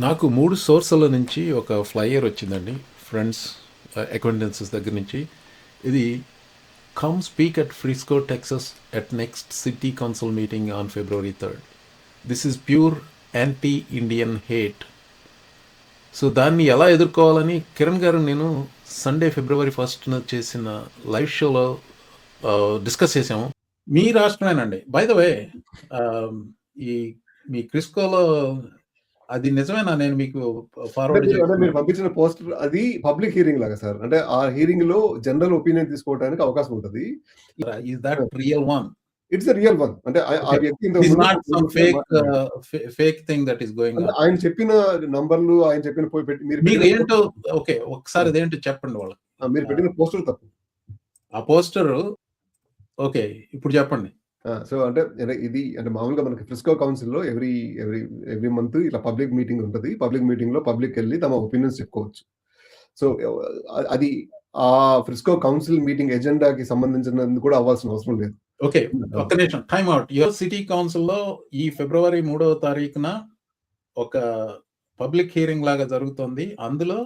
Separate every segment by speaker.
Speaker 1: నాకు మూడు సోర్సుల నుంచి ఒక ఫ్లైయర్ వచ్చిందండి. ఫ్రెండ్స్ అకౌంటెన్సెస్ దగ్గర నుంచి. ఇది come speak at Frisco Texas at next city council meeting on February third this is pure anti Indian hate. So, దాన్ని ఎలా ఎదుర్కోవాలని కిరణ్ గారు నేను సండే ఫిబ్రవరి ఫస్ట్న చేసిన లైవ్ షోలో డిస్కస్ చేసాము. మీ రాష్ట్రమేనండి. బై ద వే ఈ మీ క్రిస్కోలో అది నిజమేనా? నేను మీకు ఫార్వర్డ్
Speaker 2: మీరు పంపించిన పోస్టర్ అది పబ్లిక్ హియరింగ్ లాగా సార్. అంటే ఆ హియరింగ్‌లో జనరల్ ఒపీనియన్ తీసుకోవడానికి అవకాశం ఉంటది.
Speaker 1: Real
Speaker 2: one? It's real one. అంటే ఆ. వ్యక్తి
Speaker 1: fake fake thing that
Speaker 2: is
Speaker 1: going.
Speaker 2: ఆయన చెప్పిన నంబర్‌లు, ఆయన చెప్పిన మీరు
Speaker 1: ఏంటో ఓకే. ఒకసారి అదేంటో చెప్పండి వాళ్ళకి.
Speaker 2: మీరు! పెట్టిన పోస్టర్ తప్పు.
Speaker 1: ఆ పోస్టరు ఓకే. ఇప్పుడు చెప్పండి.
Speaker 2: సో, అంటే ఇది అంటే మామూలుగా మనకి ఫ్రిస్కో కౌన్సిల్‌లో ఎవ్రీ ఎవ్రీ ఎవ్రీ మంత్ ఇట్లా పబ్లిక్ మీటింగ్ ఉంటది. పబ్లిక్ మీటింగ్‌లో పబ్లిక్‌కెళ్ళి తమ ఒపీనియన్స్ చెప్పుకోవచ్చు. సో, అది ఆ ఫ్రిస్కో కౌన్సిల్ మీటింగ్ ఎజెండాకి సంబంధించినందు కూడా అవ్వాల్సిన అవసరం లేదు.
Speaker 1: ఓకే. ఒక్క నిమిషం టైమ్ ఔట్. యువర్ సిటీ కౌన్సిల్‌లో ఈ ఫిబ్రవరి 3వ తారీఖున ఒక పబ్లిక్ హియరింగ్ లాగా జరుగుతుంది. అందులో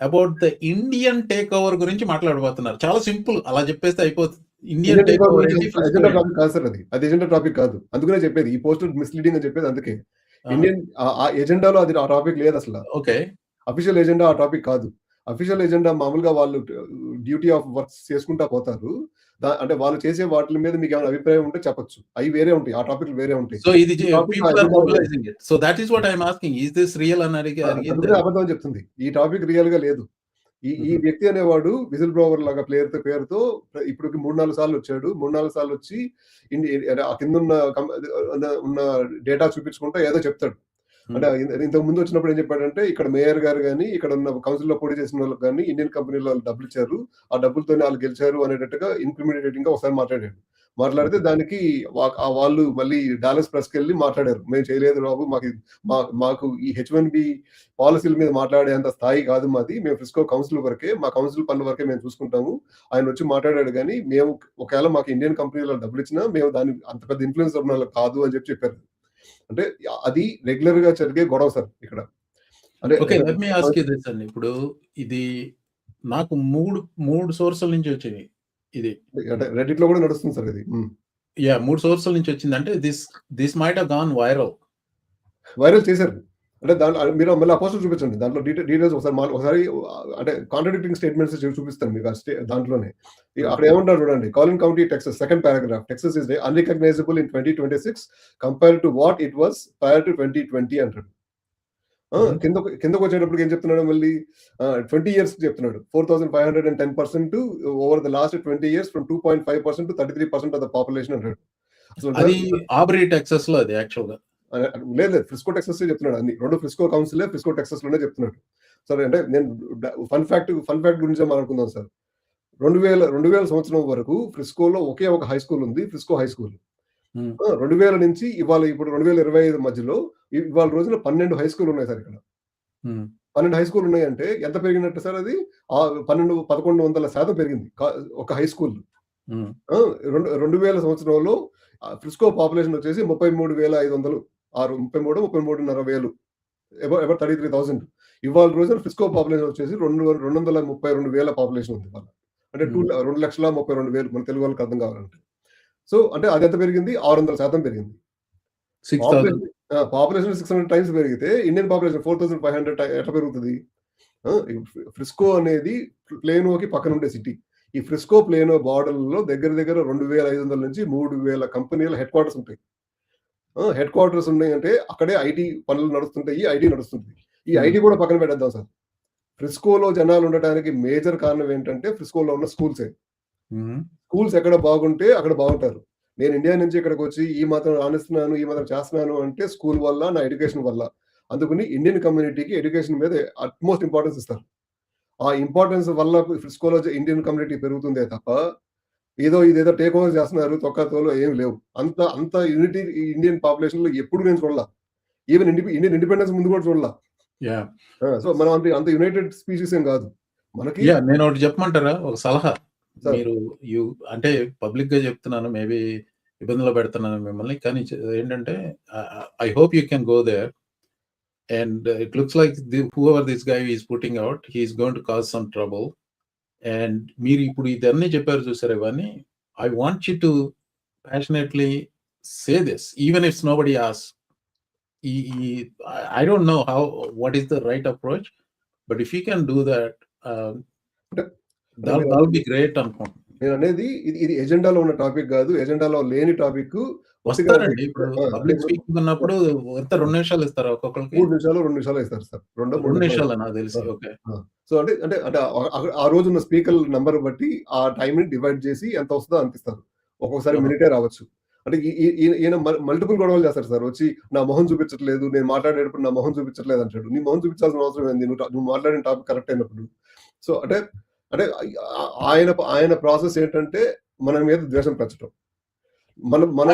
Speaker 1: about the Indian take over గురించి మాట్లాడబోతున్నారు. చాలా సింపుల్. అలా చెప్పేస్తే అయిపోతుంది.
Speaker 2: Indian
Speaker 1: agenda topic?
Speaker 2: టాపిక్ కాదు సార్ అది. అది ఎజెండా టాపిక్ కాదు. అందుకనే చెప్పేది. ఈ పోస్టర్ మిస్‌లీడింగ్ అని చెప్పేది అందుకే. ఇండియన్ ఆ ఎజెండాలో అది ఆ టాపిక్ లేదసల.
Speaker 1: ఓకే.
Speaker 2: అఫీషియల్ ఎజెండా ఆ టాపిక్ కాదు. అఫీషియల్ ఎజెండా మామూలుగా వాళ్ళు డ్యూటీ ఆఫ్ వర్క్స్ చేసుకుంటా పోతారు. అంటే వాళ్ళు చేసే వాటిల మీద మీకేమైనా అభిప్రాయం ఉంటే చెప్పొచ్చు. అయి వేరే ఉంటాయి. ఆ టాపిక్‌లు వేరే ఉంటాయి.
Speaker 1: సో, ఇది
Speaker 2: టాపిక్ లేదు.
Speaker 1: So, that is what I am asking. Is this real అని అడిగి
Speaker 2: అబద్ధం చెప్తుంది. ఈ టాపిక్ రియల్‌గా లేదు. ఈ ఈ. వ్యక్తి అనేవాడు విజిల్ బ్లోవర్ లాగా ప్లేయర్‌తో పేరుతో ఇప్పటికి 3, 4 సార్లు వచ్చాడు. 3, 4 సార్లు వచ్చి ఆ కిందున్న కం అది ఉన్న ఉన్న డేటా చూపించుకుంటా ఏదో చెప్తాడు. అంటే ఇంతకు ముందు వచ్చినప్పుడు ఏం చెప్పాడంటే ఇక్కడ మేయర్ గారు గాని, ఇక్కడ ఉన్న కౌన్సిల్‌లో పోటీ చేసిన వాళ్ళకి గాని, ఇండియన్ కంపెనీలో వాళ్ళు డబ్బులిచ్చారు. ఆ డబ్బులతోనే ఆళ్ళు గెలిచారు అనేటట్టుగా ఇంక్రిమినేటింగ్‌గా ఒకసారి మాట్లాడాడు. మాట్లాడితే దానికి వాళ్ళు మళ్ళీ డాలస్ ప్రెస్‌కెళ్ళి మాట్లాడారు. మేము చేయలేదు బాబు. మాకు మాకు ఈ హెచ్-1బీ పాలిసీల మీద మాట్లాడేంత స్థాయి కాదు మాది. మేము ఫ్రిస్కో కౌన్సిల్ వరకే. మా కౌన్సిల్ పనుల వరకే మేము చూసుకుంటాము. ఆయన వచ్చి మాట్లాడాడు గానీ, మేము ఒకవేళ మాకు ఇండియన్ కంపెనీలో డబ్బులిచ్చినా మేము దాన్ని అంత పెద్ద ఇన్‌ఫ్లూయెన్స్ ఉన్నోళ్ళం కాదు అని చెప్పి చెప్పారు. అంటే అది రెగ్యులర్‌గా జరిగే గొడవ సార్ ఇక్కడ. అంటే
Speaker 1: okay. Let me ask you this అండి. ఇప్పుడు ఇది నాకు 3, 3 సోర్సుల నుంచి వచ్చింది. ఇది.
Speaker 2: అంటే రెడ్డిట్‌లో కూడా నడుస్తుంది సార్ ఇది.
Speaker 1: యాహ్! 3 సోర్సుల నుంచి వచ్చిందంటే this this might gone viral.
Speaker 2: Viral చేశారు. అంటే దాంట్లో మీరు మళ్ళీ పోస్టర్ చూపించండి. దాంట్లో డీటె డీటెయిల్స్ ఒకసారి ఒకసారి అంటే కాంట్రాడిక్టింగ్ స్టేట్మెంట్స్ చూపిస్తాను మీకు దాంట్లోనే. అక్కడ ఏమంటారు చూడండి. Collin County Texas second paragraph. Texas is unrecognizable in 2026 compared to what it was prior to 2020 అంటాడు. ఆ!
Speaker 1: హుహు.
Speaker 2: కిందకు కిందకొచ్చేటప్పటికి ఏం చెప్తున్నాడు మళ్ళీ 20 ఇయర్స్‌కి చెప్తున్నాడు. 4510% over the last 20 years from 2.5% to 33% of the population అంటాడు.
Speaker 1: అది ఆబ్రీ టెక్సస్‌లో అది యాక్చువల్‌గా.
Speaker 2: ఆహ్, లేదు లేదు. ఫ్రిస్కో టెక్ససే చెప్తున్నాడు అన్ని. 2 ఫ్రిస్కో కౌన్సిలే ఫ్రిస్కో టెక్సస్‌లోనే చెప్తున్నాడు. సరే అంటే నేను ఫన్ ఫ్యాక్ట్ ఫన్ ఫ్యాక్ట్ గురించే మాట్లాడుకుందాం సార్. 2000 2000 సంవత్సరం వరకు ఫ్రిస్కోలో ఒకే ఒక హై స్కూల్ ఉంది. Frisco high
Speaker 1: school.
Speaker 2: ఆ! 2000 నుంచి ఇవాళ ఇప్పుడు 2025 మధ్యలో ఇవాళ రోజున 12 హై స్కూల్ ఉన్నాయి సార్ ఇక్కడ. 12 హై స్కూల్ ఉన్నాయంటే ఎంత పెరిగినట్టు సార్ అది? ఆహ్, 12 1100% పెరిగింది. క ఒక హై స్కూల్. ఆ! రెండు 2000 సంవత్సరంలో ఫ్రిస్కో పాపులేషన్ వచ్చేసి 33,500 ఆరు 33, 33.5 వేలు. అబౌ అబౌట్ 33,000 ఇవాళ రోజున ఫ్రిస్కో పాపులేషన్ వచ్చేసి రెండు 232,000 పాపులేషన్ ఉంది ఇవాళ. అంటే టూ
Speaker 1: హ్మ్.
Speaker 2: 2,32,000 మన తెలుగు వాళ్ళకి అర్థం కావాలంటే. సో, అంటే పెరిగింది? 600% పెరిగింది.
Speaker 1: 6000
Speaker 2: పాపులేషన్ ఆ! పాపులేషన్ 600 టైమ్స్ పెరిగితే ఇండియన్ పాపులేషన్ 4,500 టై ఎట్లా పెరుగుతది? ఆ! ఫ్రి ఫ్రిస్కో అనేది ప్లేనోకి పక్కన ఉండే సిటీ. ఈ ఫ్రిస్కో, ప్లేనో బోర్డర్‌లో దగ్గర దగ్గర 2,500 నుంచి 3,000 కంపెనీల హెడ్ క్వార్టర్స్ ఉంటాయి. హెడ్ క్వార్టర్స్ ఉన్నాయంటే అక్కడే ఐటీ పనులు నడుస్తుంటాయి. ఐటీ నడుస్తుంది. ఈ
Speaker 1: హ్మ్.
Speaker 2: ఐటీ కూడా పక్కన పెట్టేద్దాం సార్. ఫ్రిస్కోలో జనాలు ఉండటానికి మేజర్ కారణం ఏంటంటే ఫ్రిస్కోలో ఉన్న స్కూల్సే. స్కూల్స్ ఎక్కడ బాగుంటే అక్కడ బాగుంటారు. నేను ఇండియా నుంచి ఇక్కడికొచ్చి ఈ మాత్రం రాణిస్తున్నాను, ఈ మాత్రం చేస్తున్నాను అంటే స్కూల్ వల్ల, నా ఎడ్యుకేషన్ వల్ల. అందుకని ఇండియన్ కమ్యూనిటీకి ఎడ్యుకేషన్ మీద అట్‌మోస్ట్ ఇంపార్టెన్స్ ఇస్తారు. ఆ ఇంపార్టెన్స్ వల్ల ఫ్రిస్కోలో ఇండియన్ కమ్యూనిటీ పెరుగుతుందే తప్ప, ఏదో ఇదేదో టేక్ ఓవర్ చేస్తున్నారు తొక్కతోలు ఏమి లేవు. అంత అంత యూనిటీ ఇండియన్ పాపులేషన్‌లో ఎప్పుడు నేను చూడలా. ఈవెన్ ఇండి ఇండియన్ ఇండిపెండెన్స్ ముందు కూడా చూడలా. సో, మనం అంత అంత యునైటెడ్ స్పీసీస్ ఏం కాదు. మనకి
Speaker 1: యాహ్! నేనొకటి చెప్పమంటారా? ఒక సలహా. మీరు యు అంటే పబ్లిక్‌గా చెప్తున్నాను. మేబీ ఇబ్బందిలో పెడుతున్నాను మిమ్మల్ని. కానీ ఏంటంటే I hope you can go there. and uh, it looks like the, whoever this guy is putting out, he's going to cause some trouble. And మీరు ఇప్పుడు ఇదన్నీ చెప్పారు చూసారు ఇవన్నీ I want you to passionately say this even ifs nobody as I don't know how what is the right approach but if you can do that great అనుకుంటున్నాను.
Speaker 2: నేను అనేది ఇది ఇది ఎజెండాలో ఉన్న టాపిక్ కాదు. ఎజెండాలో లేని టాపిక్
Speaker 1: వస్తారండి. పబ్లిక్ స్పీకింగ్ ఉన్నప్పుడు ఎంత రెండు నిమిషాలు ఇస్తారు ఒక్కొక్కరికి?
Speaker 2: మూడు నిమిషాలు రెండు నిమిషాలు ఇస్తారు సార్. రెండు
Speaker 1: రెండు నిమిషాలు. నాకు తెలిసి. ఓకే.
Speaker 2: సో అంటే అంటే అంటే ఆ- రోజు ఉన్న స్పీకర్ నంబర్ బట్టి ఆ టైం ని డివైడ్ చేసి ఎంత వస్తుందో అనిపిస్తారు ఒక్కొక్కసారి. మినిటే రావచ్చు. అంటే ఈయన మల్టిపుల్ గొడవలు చేస్తారు సార్. వచ్చి నా మొహం చూపించట్లేదు నేను మాట్లాడేటప్పుడు నా మొహం చూపించట్లేదు అంటాడు. నీ మొహం చూపించాల్సిన అవసరం ఏంది? నువ్వు నువ్వు మాట్లాడిన టాపిక్ కరెక్ట్ అయినప్పుడు. సో అంటే అంటే ఆయన ఆయన ప్రాసెస్ ఏంటంటే మన మీద ద్వేషం పెంచడం మనం మన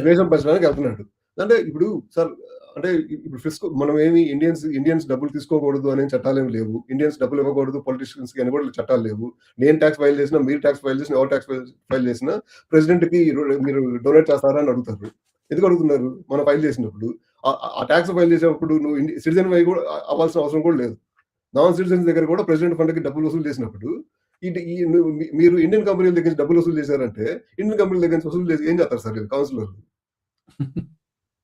Speaker 2: ద్వేషం పెంచడానికి వెళ్తున్నాడు. అంటే ఇప్పుడు సార్ అంటే ఇప్పుడు ఫిస్కో మనం ఏమి ఇండియన్స్ ఇండియన్స్ డబ్బులు తీసుకోకూడదు అనే చట్టాలు ఏమి లేవు. ఇండియన్స్ డబ్బులు ఇవ్వకూడదు పొలిటీషియన్స్కి అని కూడా చట్టాలు లేవు. నేను ట్యాక్స్ ఫైల్ చేసినా మీరు ట్యాక్స్ ఫైల్ చేసినా ఎవరు ట్యాక్స్ ఫైల్ చేసినా ప్రెసిడెంట్కి మీరు డొనేట్ చేస్తారా అని అడుగుతారు. ఎందుకు అడుగుతున్నారు? మనం ఫైల్ చేసినప్పుడు. ఆ- ట్యాక్స్ ఫైల్ చేసేటప్పుడు నువ్వు సిటిజన్ అయి కూడా అవ్వాల్సిన అవసరం కూడా లేదు. నాన్ సిటిజన్స్ దగ్గర కూడా ప్రెసిడెంట్ ఫండ్కి డబ్బులు వసూలు చేసినప్పుడు ఈ మీరు ఇండియన్ కంపెనీల దగ్గర నుంచి డబ్బులు వసూలు చేశారంటే ఇండియన్ కంపెనీల దగ్గర నుంచి వసూలు చేసి ఏం చేస్తారు సార్ కౌన్సిల్ వాళ్ళు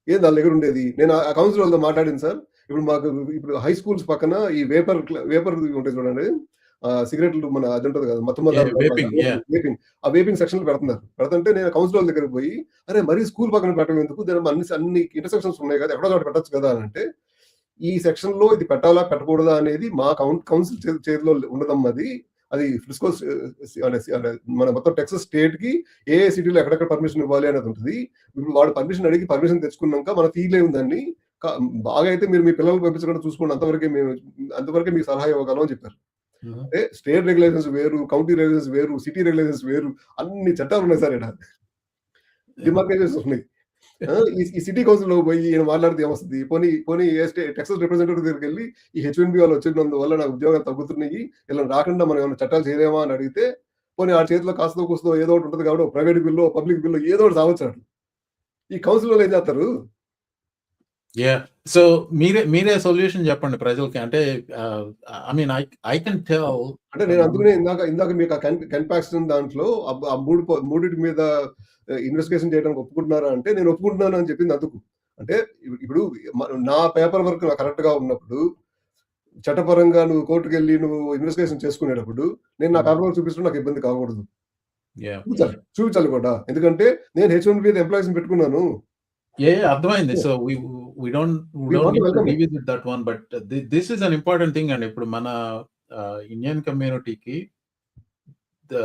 Speaker 2: ఏం దాని దగ్గర ఉండేది? నేను ఆ కౌన్సిల్ వాళ్ళతో మాట్లాడింది సార్. ఇప్పుడు మాకు ఇప్పుడు హై స్కూల్స్ పక్కన ఈ వేపర్ వేపర్ ఉంటుంది చూడండి. సిగరెట్లు మన అది ఉంటుంది కదా మొత్తం. వేపింగ్ ఆ వేపింగ్ సెక్షన్ పెడుతున్నారు. పెడుతుంటే నేను కౌన్సిల్ వాళ్ళ దగ్గర పోయి అరే మరీ స్కూల్ పక్కన పెట్టడం ఎందుకు? దాని అన్ని అన్ని ఇంటర్సెక్షన్స్ ఉన్నాయి కదా ఎక్కడో చోట పెట్టచ్చు కదా అని అంటే ఈ సెక్షన్లో ఇది పెట్టాలా పెట్టకూడదా అనేది మా కౌన్ కౌన్సిల్ చేతిలో ఉండదమ్మా అది. అది ఫ్రిస్కో మన మొత్తం టెక్సస్ స్టేట్కి ఏ సిటీలో ఎక్కడెక్కడ పర్మిషన్ ఇవ్వాలి అనేది ఉంటుంది. ఇప్పుడు వాడు పర్మిషన్ అడిగి పర్మిషన్ తెచ్చుకున్నాక మన దాన్ని. కా- బాగా అయితే మీరు మీ పిల్లలు పంపించకుండా చూసుకోండి. అంతవరకే మేము అంతవరకే మీకు సలహా ఇవ్వగలం అని చెప్పారు. అంటే స్టేట్ రెగ్యులేషన్స్ వేరు కౌంటీ రెగ్యులేషన్స్ వేరు సిటీ రెగ్యులేషన్స్ వేరు అన్ని చట్టాలు ఉన్నాయి సార్ ఇక్కడ. డిమార్కేషన్స్ ఉన్నాయి. ఈ సిటీ కౌన్సిల్లో పోయి ఈయన మాట్లాడితే ఏమొస్తుంది? పోనీ పోనీ టెక్సస్ రిప్రజెంటేటివ్ దగ్గరికి వెళ్ళి ఈ హెచ్ఎన్బి వాళ్ళు వచ్చినందువల్ల నాకు ఉద్యోగాలు తగ్గుతున్నాయి ఇలా రాకుండా మనం ఏమైనా చట్టాలు చేయలేమా అని అడిగితే పోనీ ఆ చేతిలో కాస్తో కూస్తో ఏదో ఒకటి ఉంటుంది కాబట్టి ప్రైవేట్ బిల్లు పబ్లిక్ బిల్లు ఏదో ఒకటి సావచ్చు ఈ కౌన్సిల్ వాళ్ళు ఏం చేస్తారు?
Speaker 1: యా సో మీరే మీరే సొల్యూషన్ చెప్పండి ప్రజలకి. అంటే I mean I I can tell
Speaker 2: అంటే నేను అందుకనే ఇందాక ఇందాక మీకు కన్పాక్షన్ దాంట్లో ఆ- మూడు మూడిటి మీద ఇన్వెస్టిగేషన్ చేయడానికి ఒప్పుకుంటున్నారా అంటే నేను ఒప్పుకుంటున్నాను అని చెప్పింది అందుకు. అంటే ఇప్పు- ఇప్పుడు నా పేపర్ వర్క్ నాకు కరెక్ట్గా ఉన్నప్పుడు చట్టపరంగా నువ్వు కోర్టుకు వెళ్ళి నువ్వు ఇన్వెస్టిగేషన్ చేసుకునేటప్పుడు నేను నా పేపర్ వర్క్ చూపిస్తూ నాకు ఇబ్బంది కాకూడదు. చూపించాలి కూడా. ఎందుకంటే నేను హెచ్ వన్ ఎంప్లాయీస్ పెట్టుకున్నాను.
Speaker 1: ఏ అర్థమైంది. So We we don't
Speaker 2: We
Speaker 1: we
Speaker 2: want to
Speaker 1: don't
Speaker 2: welcome it.
Speaker 1: Revisit that one but this is an important thing అండి ఇప్పుడు మన ఇండియన్ కమ్యూనిటీకి the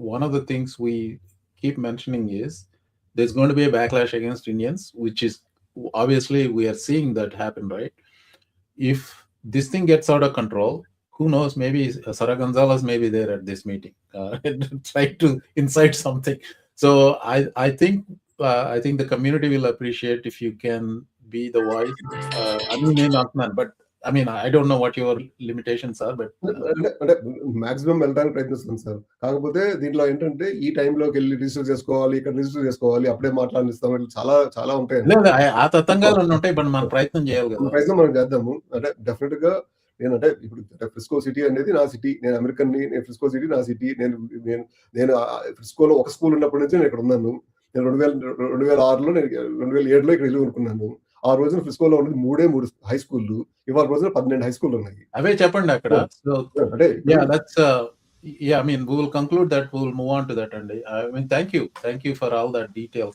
Speaker 1: one of the things we keep mentioning is there's going to be a backlash against Indians, which is obviously we are seeing that happen, right? If this thing gets out of control, who knows? Maybe uh, Sara Gonzalez may be there at this meeting, uh, try to incite something. So I I think uh, I think the community will appreciate if you can be the voice. Uh, I mean, may not none, but I mean I don't know what your limitations are, but uh,
Speaker 2: అంటే maximum వెళ్ళడానికి ప్రయత్నిస్తాను sir. కాకపోతే దీంట్లో ఏంటంటే ఈ టైంలోకి వెళ్ళి register చేసుకోవాలి ఇక్కడ రిజిస్టర్ చేసుకోవాలి అప్పుడే మాట్లాడిస్తాం చాలా చాలా ఉంటాయి.
Speaker 1: ఆ- తతంగాలు ఉంటాయి బట్ మనం ప్రయత్నం చేయాలి కదా.
Speaker 2: ప్రయత్నం మనం చేద్దాము. అంటే డెఫినెట్గా నేనంటే ఇప్పుడు ఫ్రిస్కో సిటీ అనేది నా సిటీ నేను అమెరికన్ని నేను ఫ్రిస్కో సిటీ నా సిటీ నేను నేను నేను ఫ్రిస్కోలో ఒక స్కూల్ ఉన్నప్పటి నుంచి నేను ఇక్కడ ఉన్నాను. నేను రెండు వేల రెండు వేల ఆరులో నేను రెండు వేల ఏడులో ఇక్కడ ఇల్లు కొనుక్కున్నాను. ఆ రోజున ఫ్రిస్కోలో ఉన్నది మూడే మూడు హై స్కూళ్ళు ఇవాళ రోజున పన్నెండు హై స్కూల్ ఉన్నాయి
Speaker 1: అవే చెప్పండి అక్కడ
Speaker 2: అంటే
Speaker 1: uh yeah i mean we will conclude that we will move on to that and i mean thank you thank you for all that detail